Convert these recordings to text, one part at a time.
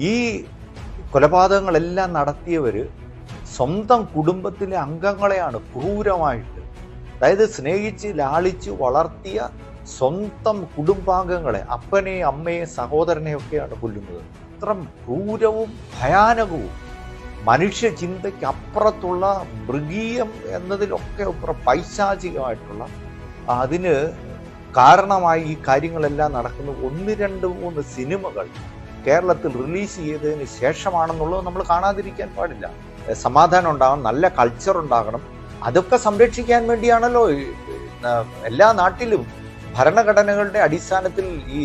ഈ കൊലപാതകങ്ങളെല്ലാം നടത്തിയവർ സ്വന്തം കുടുംബത്തിലെ അംഗങ്ങളെയാണ് ക്രൂരമായിട്ട് അതായത് സ്നേഹിച്ച് ലാളിച്ച് വളർത്തിയ സ്വന്തം കുടുംബാംഗങ്ങളെ അപ്പനെ അമ്മയെ സഹോദരനെയൊക്കെയാണ് കൊല്ലുന്നത്. ഇത്ര ക്രൂരവും ഭയാനകവും. മനുഷ്യ ചിന്തയ്ക്ക് അപ്പുറത്തുള്ള മൃഗീയം എന്നതിലൊക്കെ അപ്പുറം പൈശാചികമായിട്ടുള്ള അതിന് കാരണമായി ഈ കാര്യങ്ങളെല്ലാം നടക്കുന്ന ഒന്ന് രണ്ട് മൂന്ന് സിനിമകൾ കേരളത്തിൽ റിലീസ് ചെയ്തതിന് ശേഷമാണെന്നുള്ളത് നമ്മൾ കാണാതിരിക്കാൻ പാടില്ല. സമാധാനം ഉണ്ടാകണം നല്ല കൾച്ചർ ഉണ്ടാകണം. അതൊക്കെ സംരക്ഷിക്കാൻ വേണ്ടിയാണല്ലോ എല്ലാ നാട്ടിലും ഭരണഘടനകളുടെ അടിസ്ഥാനത്തിൽ ഈ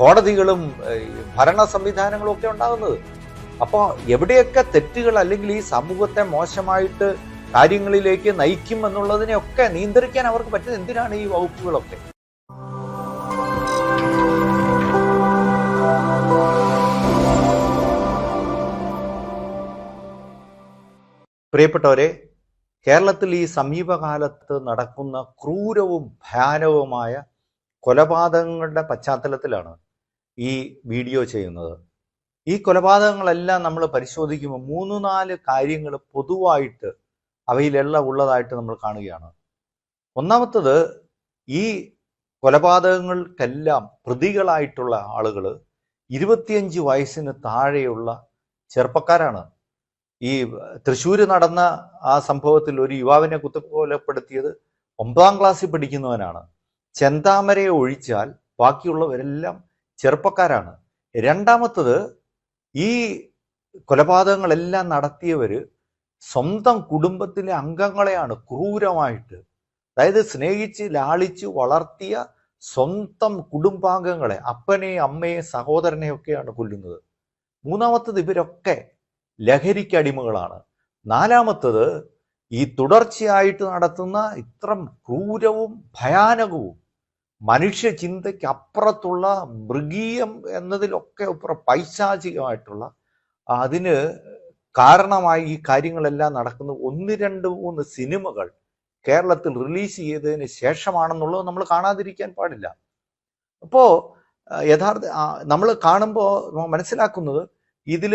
കോടതികളും ഭരണ സംവിധാനങ്ങളും ഒക്കെ ഉണ്ടാകുന്നത്. അപ്പോൾ എവിടെയൊക്കെ തെറ്റുകൾ അല്ലെങ്കിൽ ഈ സമൂഹത്തെ മോശമായിട്ട് കാര്യങ്ങളിലേക്ക് നയിക്കും എന്നുള്ളതിനെയൊക്കെ നിയന്ത്രിക്കാൻ അവർക്ക് പറ്റുന്നത് എന്തിനാണ് ഈ വകുപ്പുകളൊക്കെ? പ്രിയപ്പെട്ടവരെ കേരളത്തിൽ ഈ സമീപകാലത്ത് നടക്കുന്ന ക്രൂരവും ഭയാനവുമായ കൊലപാതകങ്ങളുടെ പശ്ചാത്തലത്തിലാണ് ഈ വീഡിയോ ചെയ്യുന്നത്. ഈ കൊലപാതകങ്ങളെല്ലാം നമ്മൾ പരിശോധിക്കുമ്പോൾ മൂന്ന് നാല് കാര്യങ്ങൾ പൊതുവായിട്ട് അവയിലെല്ലാം ഉള്ളതായിട്ട് നമ്മൾ കാണുകയാണ്. ഒന്നാമത്തത് ഈ കൊലപാതകങ്ങൾക്കെല്ലാം പ്രതികളായിട്ടുള്ള ആളുകൾ ഇരുപത്തിയഞ്ച് വയസ്സിന് താഴെയുള്ള ചെറുപ്പക്കാരാണ്. ഈ തൃശ്ശൂര് നടന്ന ആ സംഭവത്തിൽ ഒരു യുവാവിനെ കുത്തുകൊലപ്പെടുത്തിയത് ഒമ്പതാം ക്ലാസ്സിൽ പഠിക്കുന്നവനാണ്. ചെന്താമരയെ ഒഴിച്ചാൽ ബാക്കിയുള്ളവരെല്ലാം ചെറുപ്പക്കാരാണ്. രണ്ടാമത്തത് ഈ കൊലപാതകങ്ങളെല്ലാം നടത്തിയവര് സ്വന്തം കുടുംബത്തിലെ അംഗങ്ങളെയാണ് ക്രൂരമായിട്ട് അതായത് സ്നേഹിച്ച് ലാളിച്ച് വളർത്തിയ സ്വന്തം കുടുംബാംഗങ്ങളെ അപ്പനെ അമ്മയെ സഹോദരനെയൊക്കെയാണ് കൊല്ലുന്നത്. മൂന്നാമത്തത് ഇവരൊക്കെ ലഹരിക്ക് അടിമകളാണ്. നാലാമത്തത് ഈ തുടർച്ചയായിട്ട് നടത്തുന്ന ഇത്രം ക്രൂരവും ഭയാനകവും മനുഷ്യ ചിന്തയ്ക്ക് അപ്പുറത്തുള്ള മൃഗീയം എന്നതിലൊക്കെ അപ്പുറം പൈശാചികമായിട്ടുള്ള അതിന് കാരണമായി ഈ കാര്യങ്ങളെല്ലാം നടക്കുന്ന ഒന്ന് രണ്ട് മൂന്ന് സിനിമകൾ കേരളത്തിൽ റിലീസ് ചെയ്തതിന് ശേഷമാണെന്നുള്ളത് നമ്മൾ കാണാതിരിക്കാൻ പാടില്ല. അപ്പോൾ യഥാർത്ഥ നമ്മൾ കാണുമ്പോൾ മനസ്സിലാക്കുന്നത് ഇതിൽ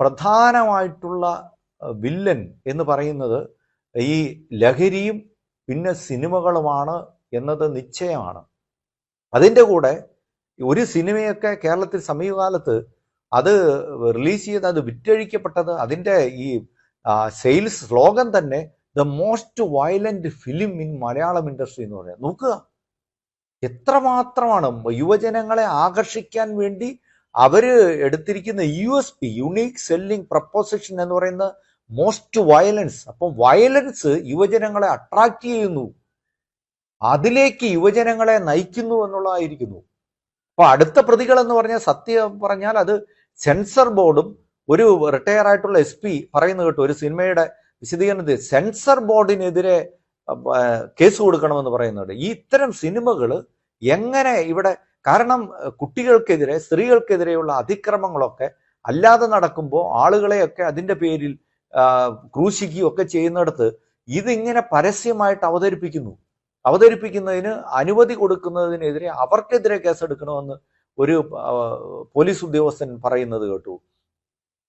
പ്രധാനമായിട്ടുള്ള വില്ലൻ എന്ന് പറയുന്നത് ഈ ലഹരിയും പിന്നെ സിനിമകളുമാണ് എന്നത് നിശ്ചയമാണ്. അതിന്റെ കൂടെ ഒരു സിനിമയൊക്കെ കേരളത്തിൽ സമീപകാലത്ത് അത് റിലീസ് ചെയ്ത് അത് വിറ്റഴിക്കപ്പെട്ടത് അതിന്റെ ഈ സെയിൽസ് സ്ലോഗൻ തന്നെ the most violent film in Malayalam industry എന്ന് പറയാം. നോക്കുക. എത്രമാത്രമാണ് യുവജനങ്ങളെ ആകർഷിക്കാൻ വേണ്ടി അവർ എടുത്തിരിക്കുന്ന U S P unique selling proposition എന്ന് പറയുന്ന മോസ്റ്റ് വയലൻസ് അപ്പം വയലൻസ് യുവജനങ്ങളെ അട്രാക്ട് ചെയ്യുന്നു. അതിലേക്ക് യുവജനങ്ങളെ നയിക്കുന്നു എന്നുള്ളതായിരിക്കുന്നു. അപ്പൊ അടുത്ത പ്രതികൾ എന്ന് പറഞ്ഞാൽ സത്യം പറഞ്ഞാൽ അത് സെൻസർ ബോർഡും ഒരു റിട്ടയർ ആയിട്ടുള്ള എസ് പി പറയുന്നത് കേട്ടു. ഒരു സിനിമയുടെ വിശദീകരണത്തിൽ സെൻസർ ബോർഡിനെതിരെ കേസ് കൊടുക്കണമെന്ന് പറയുന്നുണ്ട് ഈ ഇത്തരം സിനിമകൾ എങ്ങനെ ഇവിടെ കാരണം കുട്ടികൾക്കെതിരെ സ്ത്രീകൾക്കെതിരെയുള്ള അതിക്രമങ്ങളൊക്കെ അല്ലാതെ നടക്കുമ്പോൾ ആളുകളെയൊക്കെ അതിന്റെ പേരിൽ ആ, ക്രൂശിക്കുകയും ഒക്കെ ചെയ്യുന്നിടത്ത് ഇതിങ്ങനെ പരസ്യമായിട്ട് അവതരിപ്പിക്കുന്നു. അവതരിപ്പിക്കുന്നതിന് അനുമതി കൊടുക്കുന്നതിനെതിരെ അവർക്കെതിരെ കേസെടുക്കണമെന്ന് ഒരു പോലീസ് ഉദ്യോഗസ്ഥൻ പറയുന്നത് കേട്ടു.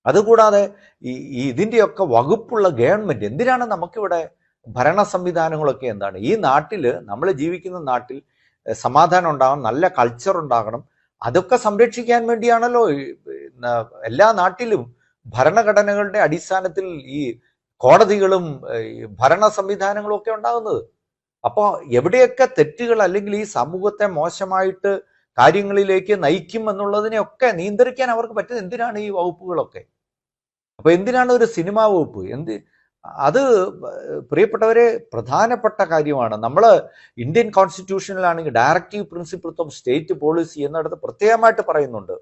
അതുകൂടാതെ ഈ ഇതിന്റെയൊക്കെ വകുപ്പുള്ള ഗവൺമെന്റ് എന്തിനാണ് നമുക്കിവിടെ ഭരണ സംവിധാനങ്ങളൊക്കെ എന്താണ്? ഈ നാട്ടിൽ നമ്മൾ ജീവിക്കുന്ന നാട്ടിൽ സമാധാനം ഉണ്ടാകണം നല്ല കൾച്ചർ ഉണ്ടാകണം. അതൊക്കെ സംരക്ഷിക്കാൻ വേണ്ടിയാണല്ലോ എല്ലാ നാട്ടിലും ഭരണഘടനകളുടെ അടിസ്ഥാനത്തിൽ ഈ കോടതികളും ഭരണ സംവിധാനങ്ങളും ഒക്കെ ഉണ്ടാകുന്നത്. അപ്പോൾ എവിടെയൊക്കെ തെറ്റുകൾ അല്ലെങ്കിൽ ഈ സമൂഹത്തെ മോശമായിട്ട് കാര്യങ്ങളിലേക്ക് നയിക്കും എന്നുള്ളതിനെയൊക്കെ നിയന്ത്രിക്കാൻ അവർക്ക് പറ്റുന്നത് എന്തിനാണ് ഈ വകുപ്പുകളൊക്കെ? അപ്പൊ എന്തിനാണ് ഒരു സിനിമാ വകുപ്പ്? എന്ത് അത് പ്രിയപ്പെട്ടവരെ പ്രധാനപ്പെട്ട കാര്യമാണ്. നമ്മൾ Indian കോൺസ്റ്റിറ്റ്യൂഷനിലാണെങ്കിൽ directive principles of state policy എന്നിടത്ത് പ്രത്യേകമായിട്ട് പറയുന്നുണ്ട്.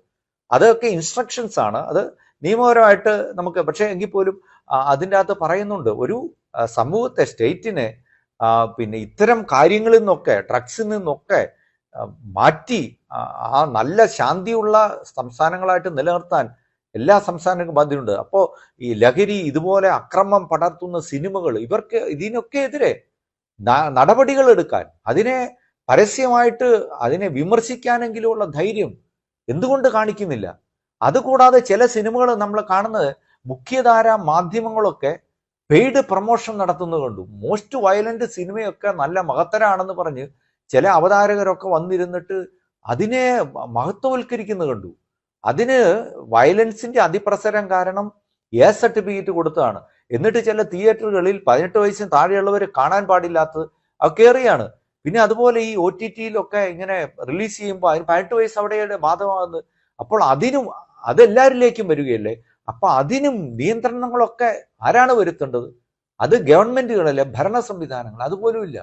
അതൊക്കെ ഇൻസ്ട്രക്ഷൻസ് ആണ്. അത് നിയമപരമായിട്ട് നമുക്ക് പക്ഷേ എങ്കിൽ പോലും അതിന്റെ അകത്ത് പറയുന്നുണ്ട്. ഒരു സമൂഹത്തെ സ്റ്റേറ്റിനെ പിന്നെ ഇത്തരം കാര്യങ്ങളിൽ നിന്നൊക്കെ ഡ്രഗ്സിൽ നിന്നൊക്കെ മാറ്റി ആ, നല്ല ശാന്തിയുള്ള സംസ്ഥാനങ്ങളായിട്ട് നിലനിർത്താൻ എല്ലാ സംസ്ഥാനങ്ങൾക്കും ബാധ്യതയുണ്ട്. അപ്പോൾ ഈ ലഹരി ഇതുപോലെ അക്രമം പടർത്തുന്ന സിനിമകൾ ഇവർക്ക് ഇതിനൊക്കെ എതിരെ നടപടികൾ എടുക്കാൻ അതിനെ പരസ്യമായിട്ട് അതിനെ വിമർശിക്കാനെങ്കിലുമുള്ള ധൈര്യം എന്തുകൊണ്ട് കാണിക്കുന്നില്ല? അതുകൂടാതെ ചില സിനിമകൾ നമ്മൾ കാണുന്നത് മുഖ്യധാര മാധ്യമങ്ങളൊക്കെ പെയ്ഡ് പ്രൊമോഷൻ നടത്തുന്നത് കണ്ടു. മോസ്റ്റ് വയലന്റ് സിനിമയൊക്കെ നല്ല മഹത്തരാണെന്ന് പറഞ്ഞ് ചില അവതാരകരൊക്കെ വന്നിരുന്നിട്ട് അതിനെ മഹത്വവൽക്കരിക്കുന്നത് കണ്ടു. അതിന് വയലൻസിന്റെ അതിപ്രസരം കാരണം എ സർട്ടിഫിക്കറ്റ് കൊടുത്തതാണ്. എന്നിട്ട് ചില തിയേറ്ററുകളിൽ പതിനെട്ട് വയസ്സിന് താഴെയുള്ളവർ കാണാൻ പാടില്ലാത്തത് അത് കയറിയാണ് പിന്നെ അതുപോലെ ഈ ഒ ടി ടിയിലൊക്കെ ഇങ്ങനെ റിലീസ് ചെയ്യുമ്പോൾ അതിന് പതിനെട്ട് വയസ്സ് അവിടെ ബാധകമാകുന്നത്. അപ്പോൾ അതിനും അതെല്ലാവരിലേക്കും വരികയല്ലേ? അപ്പൊ അതിനും നിയന്ത്രണങ്ങളൊക്കെ ആരാണ് വരുത്തേണ്ടത്? അത് ഗവൺമെന്റുകളല്ലേ? ഭരണ സംവിധാനങ്ങൾ. അതുപോലും ഇല്ല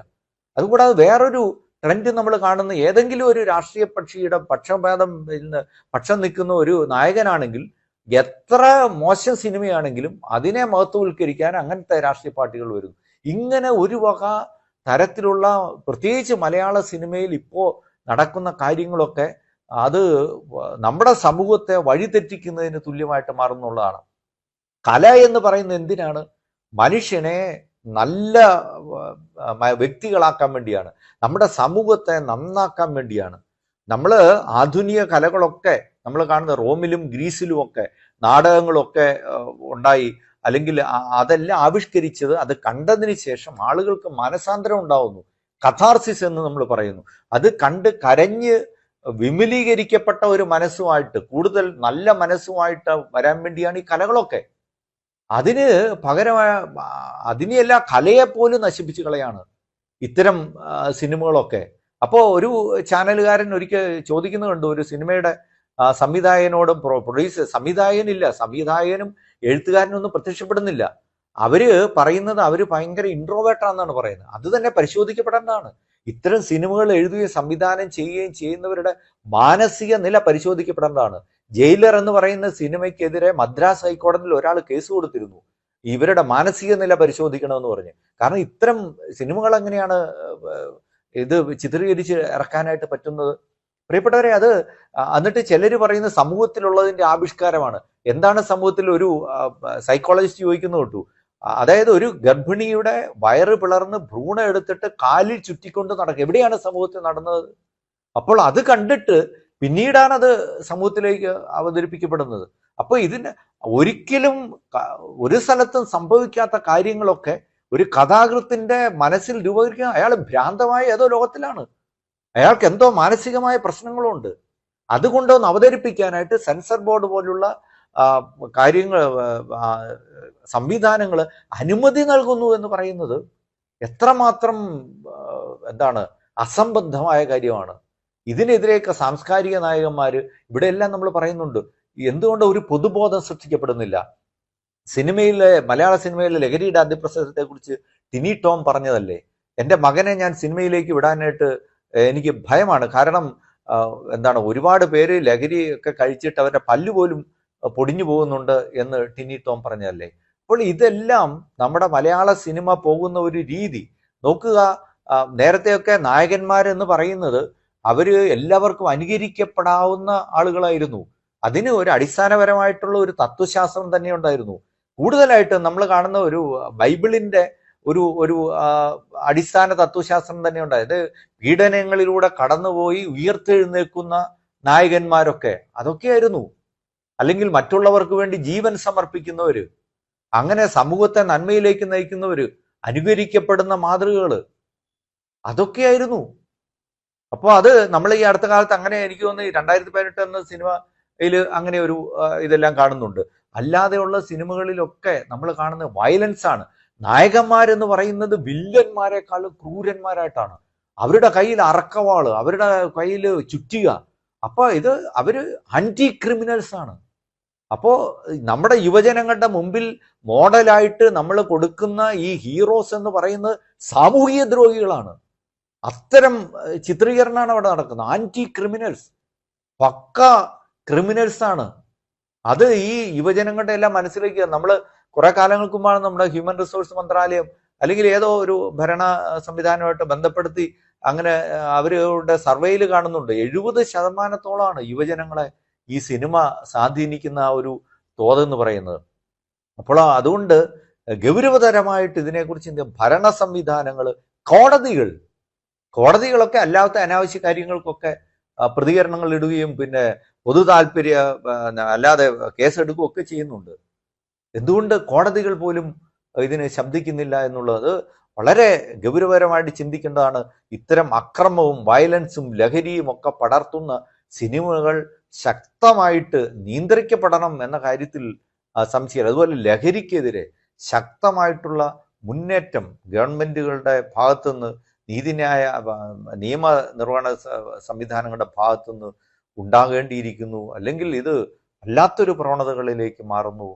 അതുകൂടാതെ വേറൊരു ട്രെൻഡ് നമ്മൾ കാണുന്ന ഏതെങ്കിലും ഒരു രാഷ്ട്രീയ പക്ഷിയുടെ പക്ഷഭേദം ഇന്ന് പക്ഷം നിൽക്കുന്ന ഒരു നായകനാണെങ്കിൽ എത്ര മോശം സിനിമയാണെങ്കിലും അതിനെ മഹത്വവൽക്കരിക്കാൻ അങ്ങനത്തെ രാഷ്ട്രീയ പാർട്ടികൾ വരുന്നു. ഇങ്ങനെ ഒരു വക തരത്തിലുള്ള പ്രത്യേകിച്ച് മലയാള സിനിമയിൽ ഇപ്പോൾ നടക്കുന്ന കാര്യങ്ങളൊക്കെ അത് നമ്മുടെ സമൂഹത്തെ വഴിതെറ്റിക്കുന്നതിന് തുല്യമായിട്ട് മാറുന്നുള്ളതാണ്. കല എന്ന് പറയുന്നത് എന്തിനാണ്? മനുഷ്യനെ നല്ല വ്യക്തികളാക്കാൻ വേണ്ടിയാണ്. നമ്മുടെ സമൂഹത്തെ നന്നാക്കാൻ വേണ്ടിയാണ്. നമ്മൾ ആധുനിക കലകളൊക്കെ നമ്മൾ കാണുന്ന റോമിലും ഗ്രീസിലും ഒക്കെ നാടകങ്ങളൊക്കെ ഉണ്ടായി. അല്ലെങ്കിൽ അതെല്ലാം ആവിഷ്കരിച്ചത് അത് കണ്ടതിന് ശേഷം ആളുകൾക്ക് മനസാന്തരം ഉണ്ടാവുന്നു. കഥാർസിസ് എന്ന് നമ്മൾ പറയുന്നു. അത് കണ്ട് കരഞ്ഞ് വിമലീകരിക്കപ്പെട്ട ഒരു മനസ്സുമായിട്ട് കൂടുതൽ നല്ല മനസ്സുമായിട്ട് വരാൻ വേണ്ടിയാണ് ഈ കലകളൊക്കെ. അതിന് പകരമായ അതിനെയല്ല കലയെപ്പോലും പോലും നശിപ്പിച്ച് കളയാണ് ഇത്തരം സിനിമകളൊക്കെ. അപ്പോൾ ഒരു ചാനലുകാരൻ ഒരിക്കൽ ചോദിക്കുന്നത് കണ്ടു ഒരു സിനിമയുടെ സംവിധായകനോടും പ്രൊഡ്യൂസർ സംവിധായകനില്ല സംവിധായകനും എഴുത്തുകാരനും ഒന്നും പ്രത്യക്ഷപ്പെടുന്നില്ല. അവർ പറയുന്നത് അവർ ഭയങ്കര ഇൻട്രോവേട്ടാണെന്നാണ് പറയുന്നത്. അത് തന്നെ പരിശോധിക്കപ്പെടേണ്ടതാണ്. ഇത്തരം സിനിമകൾ എഴുതുകയും സംവിധാനം ചെയ്യുകയും ചെയ്യുന്നവരുടെ മാനസിക നില പരിശോധിക്കപ്പെടേണ്ടതാണ്. ജയിലർ എന്ന് പറയുന്ന സിനിമയ്ക്കെതിരെ മദ്രാസ് ഹൈക്കോടതിയിൽ ഒരാൾ കേസ് കൊടുത്തിരുന്നു. ഇവരുടെ മാനസിക നില പരിശോധിക്കണമെന്ന് പറഞ്ഞ്. കാരണം ഇത്തരം സിനിമകൾ എങ്ങനെയാണ് ഇത് ചിത്രീകരിച്ച് ഇറക്കാനായിട്ട് പറ്റുന്നത്? പ്രിയപ്പെട്ടവരെ അത് എന്നിട്ട് ചിലർ പറയുന്ന സമൂഹത്തിലുള്ളതിന്റെ ആവിഷ്കാരമാണ്. എന്താണ് സമൂഹത്തിൽ ഒരു സൈക്കോളജിസ്റ്റ് ചോദിക്കുന്നു കേട്ടു. അതായത് ഒരു ഗർഭിണിയുടെ വയറ് പിളർന്ന് ഭ്രൂണം എടുത്തിട്ട് കാലിൽ ചുറ്റിക്കൊണ്ട് നടക്കുക എവിടെയാണ് സമൂഹത്തിൽ നടന്നത്? അപ്പോൾ അത് കണ്ടിട്ട് പിന്നീടാണ് അത് സമൂഹത്തിലേക്ക് അവതരിപ്പിക്കപ്പെടുന്നത്. അപ്പോൾ ഇതിന് ഒരിക്കലും ഒരു സ്ഥലത്തും സംഭവിക്കാത്ത കാര്യങ്ങളൊക്കെ ഒരു കഥാകൃത്തിന്റെ മനസ്സിൽ രൂപീകരിക്കുക അയാൾ ഭ്രാന്തമായ ഏതോ ലോകത്തിലാണ്. അയാൾക്ക് എന്തോ മാനസികമായ പ്രശ്നങ്ങളുണ്ട്. അതുകൊണ്ടൊന്ന് അവതരിപ്പിക്കാനായിട്ട് സെൻസർ ബോർഡ് പോലുള്ള കാര്യങ്ങൾ സംവിധാനങ്ങൾ അനുമതി നൽകുന്നു എന്ന് പറയുന്നത് എത്രമാത്രം എന്താണ് അസംബന്ധമായ കാര്യമാണ്. ഇതിനെതിരെയൊക്കെ സാംസ്കാരിക നായകന്മാർ ഇവിടെ എല്ലാം നമ്മൾ പറയുന്നുണ്ട് എന്തുകൊണ്ട് ഒരു പൊതുബോധം സൃഷ്ടിക്കപ്പെടുന്നില്ല? സിനിമയിലെ മലയാള സിനിമയിലെ ലഹരിയുടെ അതിപ്രസരത്തെ കുറിച്ച് ടിനി ടോം പറഞ്ഞതല്ലേ? എന്റെ മകനെ ഞാൻ സിനിമയിലേക്ക് വിടാനായിട്ട് എനിക്ക് ഭയമാണ്. കാരണം എന്താണ് ഒരുപാട് പേര് ലഹരി ഒക്കെ കഴിച്ചിട്ട് അവരുടെ പല്ല് പോലും ആ, പൊടിഞ്ഞു പോകുന്നുണ്ട് എന്ന് ടിനി ടോം പറഞ്ഞതല്ലേ? അപ്പോൾ ഇതെല്ലാം നമ്മുടെ മലയാള സിനിമ പോകുന്ന ഒരു രീതി. നോക്കുക നേരത്തെയൊക്കെ നായകന്മാരെന്ന് പറയുന്നത് അവർ എല്ലാവർക്കും അനുകരിക്കപ്പെടാവുന്ന ആളുകളായിരുന്നു. അതിന് ഒരു അടിസ്ഥാനപരമായിട്ടുള്ള ഒരു തത്വശാസ്ത്രം തന്നെ ഉണ്ടായിരുന്നു. കൂടുതലായിട്ട് നമ്മൾ കാണുന്ന ഒരു ബൈബിളിന്റെ ഒരു ഒരു അടിസ്ഥാന തത്വശാസ്ത്രം തന്നെ ഉണ്ടായത് പീഡനങ്ങളിലൂടെ കടന്നുപോയി ഉയർത്തെഴുന്നേൽക്കുന്ന നായകന്മാരൊക്കെ അതൊക്കെയായിരുന്നു. അല്ലെങ്കിൽ മറ്റുള്ളവർക്ക് വേണ്ടി ജീവൻ സമർപ്പിക്കുന്നവര്. അങ്ങനെ സമൂഹത്തെ നന്മയിലേക്ക് നയിക്കുന്നവര് അനുകരിക്കപ്പെടുന്ന മാതൃകകൾ. അതൊക്കെയായിരുന്നു. അപ്പോൾ അത് നമ്മൾ ഈ അടുത്ത കാലത്ത് അങ്ങനെ എനിക്ക് തോന്നുന്നു രണ്ടായിരത്തി പതിനെട്ട് എന്ന സിനിമയിൽ അങ്ങനെ ഒരു ഇതെല്ലാം കാണുന്നുണ്ട്. അല്ലാതെയുള്ള സിനിമകളിലൊക്കെ നമ്മൾ കാണുന്ന വയലൻസ് ആണ്. നായകന്മാരെന്ന് പറയുന്നത് വില്ലന്മാരെക്കാളും ക്രൂരന്മാരായിട്ടാണ്. അവരുടെ കയ്യിൽ അറക്കവാൾ അവരുടെ കയ്യിൽ ചുറ്റിക. അപ്പോൾ ഇത് അവർ ആന്റി ക്രിമിനൽസ് ആണ്. അപ്പോൾ നമ്മുടെ യുവജനങ്ങളുടെ മുമ്പിൽ മോഡലായിട്ട് നമ്മൾ കൊടുക്കുന്ന ഈ ഹീറോസ് എന്ന് പറയുന്നത് സാമൂഹിക ദ്രോഹികളാണ്. അത്തരം ചിത്രീകരണമാണ് അവിടെ നടക്കുന്നത്. ആന്റി ക്രിമിനൽസ് പക്ക ക്രിമിനൽസ് ആണ്. അത് ഈ യുവജനങ്ങളുടെ എല്ലാം മനസ്സിലേക്ക് നമ്മൾ കുറെ കാലങ്ങൾക്ക് മുമ്പാണ് നമ്മുടെ ഹ്യൂമൻ റിസോഴ്സ് മന്ത്രാലയം അല്ലെങ്കിൽ ഏതോ ഒരു ഭരണ സംവിധാനമായിട്ട് ബന്ധപ്പെടുത്തി അങ്ങനെ അവരുടെ സർവേയിൽ കാണുന്നുണ്ട്. എഴുപത് ശതമാനത്തോളമാണ് യുവജനങ്ങളെ ഈ സിനിമ സ്വാധീനിക്കുന്ന ആ ഒരു തോതെന്ന് പറയുന്നത്. അപ്പോൾ അതുകൊണ്ട് ഗൗരവതരമായിട്ട് ഇതിനെക്കുറിച്ച് ഭരണ സംവിധാനങ്ങൾ കോടതികൾ കോടതികളൊക്കെ അല്ലാത്ത അനാവശ്യ കാര്യങ്ങൾക്കൊക്കെ പ്രതികരണങ്ങൾ ഇടുകയും പിന്നെ പൊതു താല്പര്യ അല്ലാതെ കേസെടുക്കുകയും ഒക്കെ ചെയ്യുന്നുണ്ട്. എന്തുകൊണ്ട് കോടതികൾ പോലും ഇതിന് ശബ്ദിക്കുന്നില്ല എന്നുള്ളത് വളരെ ഗൗരവപരമായിട്ട് ചിന്തിക്കേണ്ടതാണ്. ഇത്തരം അക്രമവും വയലൻസും ലഹരിയും ഒക്കെ പടർത്തുന്ന സിനിമകൾ ശക്തമായിട്ട് നിയന്ത്രിക്കപ്പെടണം എന്ന കാര്യത്തിൽ സംശയം അതുപോലെ ലഹരിക്കെതിരെ ശക്തമായിട്ടുള്ള മുന്നേറ്റം ഗവൺമെന്റുകളുടെ ഭാഗത്തുനിന്ന് നീതിന്യായ നിയമ നിർവഹണ സംവിധാനങ്ങളുടെ ഭാഗത്തുനിന്ന് ഉണ്ടാകേണ്ടിയിരിക്കുന്നു. അല്ലെങ്കിൽ ഇത് അല്ലാത്തൊരു പ്രവണതകളിലേക്ക് മാറുന്നു.